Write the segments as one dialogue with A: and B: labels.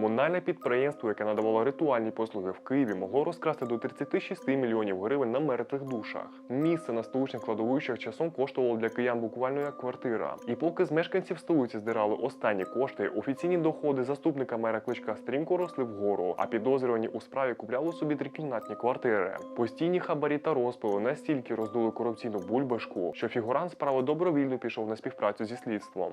A: Комунальне підприємство, яке надавало ритуальні послуги в Києві, могло розкрасти до 36 мільйонів гривень на мертвих душах. Місце на столичних кладовищах часом коштувало для киян буквально як квартира. І поки з мешканців столиці здирали останні кошти, офіційні доходи заступника мера кличка стрімко росли вгору, а підозрювані у справі купляли собі трикімнатні квартири. Постійні хабарі та розпили настільки роздули корупційну бульбашку, що фігурант справи добровільно пішов на співпрацю зі слідством.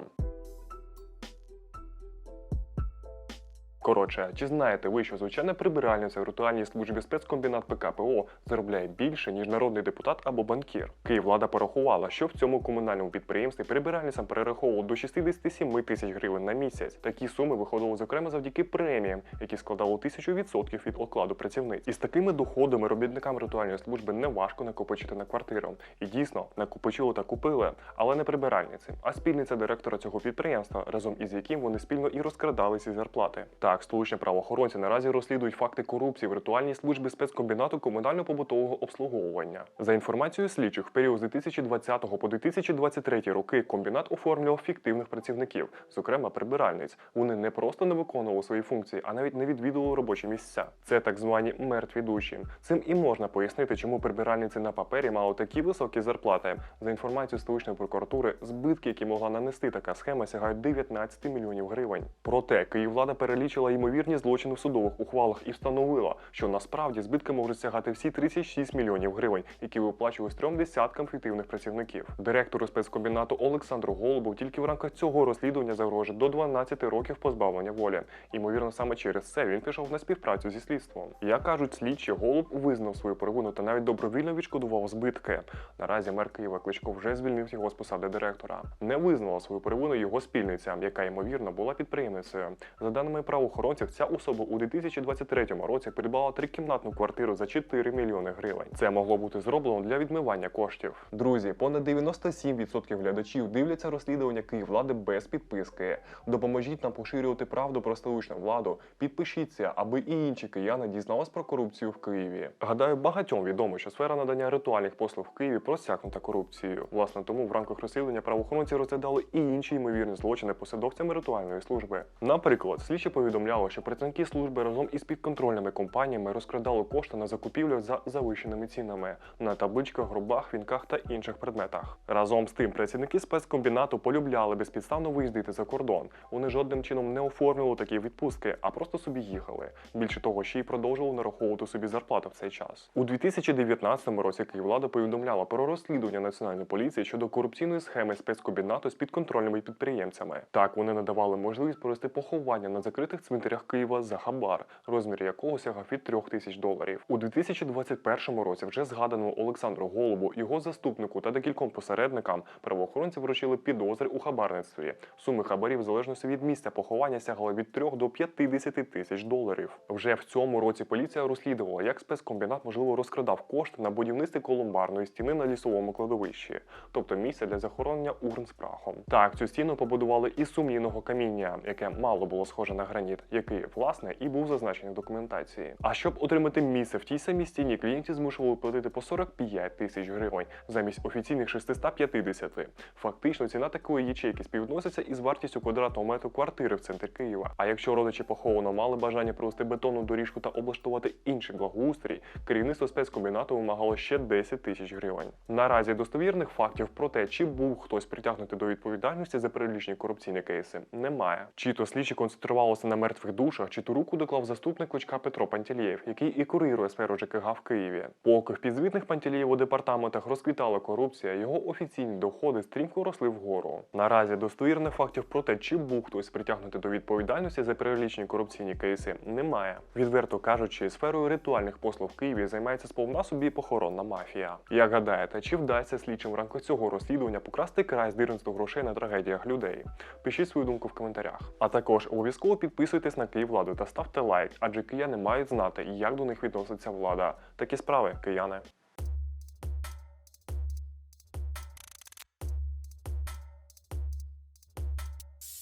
A: Коротше, чи знаєте ви, що звичайна прибиральниця в ритуальній службі спецкомбінат ПКПО заробляє більше, ніж народний депутат або банкір? Київлада порахувала, що в цьому комунальному підприємстві прибиральницям перераховували до 67 тисяч гривень на місяць. Такі суми виходили зокрема завдяки преміям, які складали 1000% від окладу працівниць. І з такими доходами робітникам ритуальної служби не важко накопичити на квартиру. І дійсно накопичили та купили, але не прибиральниці, а спільниця директора цього підприємства, разом із яким вони спільно і розкрадали ці зарплати. Так, столичні правоохоронці наразі розслідують факти корупції в ритуальній службі спецкомбінату комунально-побутового обслуговування. За інформацією слідчих, в період з 2020 по 2023 роки комбінат оформлював фіктивних працівників, зокрема прибиральниць. Вони не просто не виконували свої функції, а навіть не відвідували робочі місця. Це так звані мертві душі. Цим і можна пояснити, чому прибиральниці на папері мали такі високі зарплати. За інформацією столичної прокуратури, збитки, які могла нанести така схема, сягають 19 мільйонів гривень. Проте Київлада перелічила ймовірні злочини в судових ухвалах і встановила, що насправді збитки можуть сягати всі 36 мільйонів гривень, які виплачувались трьом десяткам фіктивних працівників. Директору спецкомбінату Олександру Голубу тільки в рамках цього розслідування загрожує до 12 років позбавлення волі. Ймовірно, саме через це він пішов на співпрацю зі слідством. Як кажуть слідчі, Голуб визнав свою провину та навіть добровільно відшкодував збитки. Наразі мер Києва Кличко вже звільнив його з посади директора. Не визнала свою провину його спільниця, яка ймовірно була підприємницею. За даними правоохоронців, ця особа у 2023 році придбала трикімнатну квартиру за 4 мільйони гривень. Це могло бути зроблено для відмивання коштів. Друзі, понад 97% глядачів дивляться розслідування Київлади без підписки. Допоможіть нам поширювати правду про столичну владу. Підпишіться, аби і інші кияни дізнались про корупцію в Києві. Гадаю, багатьом відомо, що сфера надання ритуальних послуг в Києві просякнута корупцією. Власне, тому в рамках розслідування правоохоронці розглядали і інші ймовірні злочини посадовцями ритуальної служби. Наприклад, слідчі повідомляли, що працівники служби разом із підконтрольними компаніями розкрадали кошти на закупівлю за завищеними цінами на табличках, гробах, вінках та інших предметах. Разом з тим, працівники спецкомбінату полюбляли безпідставно виїздити за кордон. Вони жодним чином не оформлювали такі відпустки, а просто собі їхали. Більше того, ще й продовжували нараховувати собі зарплату в цей час. У 2019 році Київлада повідомляла про розслідування національної поліції щодо корупційної схеми спецкомбінату з підконтрольними підприємцями. Так вони надавали можливість провести поховання на закритих цвинтарях Києва за хабар, розмір якого сягав від 3 тисяч доларів. У 2021 році вже згаданому Олександру Голубу, його заступнику та декільком посередникам правоохоронці вручили підозри у хабарництві. Суми хабарів в залежності від місця поховання сягали від 3 до 50 тисяч доларів. Вже в цьому році поліція розслідувала, як спецкомбінат можливо розкрадав кошти на будівництві колумбарної стіни на лісовому кладовищі, тобто місця для захоронення урн з прахом. Так, цю стіну побудували із сумнівного каміння, яке мало було схоже на граніт, який власне і був зазначений в документації. А щоб отримати місце в тій самій стіні, клієнтів змушували платити по 45 тисяч гривень замість офіційних 650. Фактично, ціна такої ячейки співвідноситься із вартістю квадратного метру квартири в центрі Києва. А якщо родичі похованого мали бажання провести бетонну доріжку та облаштувати інший благоустрій, керівництво спецкомбінату вимагало ще 10 тисяч гривень. Наразі достовірних фактів про те, чи був хтось притягнутий до відповідальності за перелічні корупційні кейси, немає. Чи то слідчі концентрувалися на мертвих душах, чи ту руку доклав заступник Кличка Петро Пантелєєв, який і курирує сферу ЖКГ в Києві. Поки в підзвітних Пантелєєву департаментах розквітала корупція, його офіційні доходи стрімко росли вгору. Наразі достовірних фактів про те, чи був хтось притягнутий до відповідальності за перелічні корупційні кейси, немає. Відверто кажучи, сферою ритуальних послуг в Києві займається сповна собі похоронна мафія. Як гадаєте, чи вдасться слідчим в рамках цього розслідування покрасти край здирництво грошей на трагедіях людей? Пишіть свою думку в коментарях. А також обов'язково підписуйтесь на Київладу та ставте лайк, адже кияни мають знати, як до них відноситься влада. Такі справи, кияни.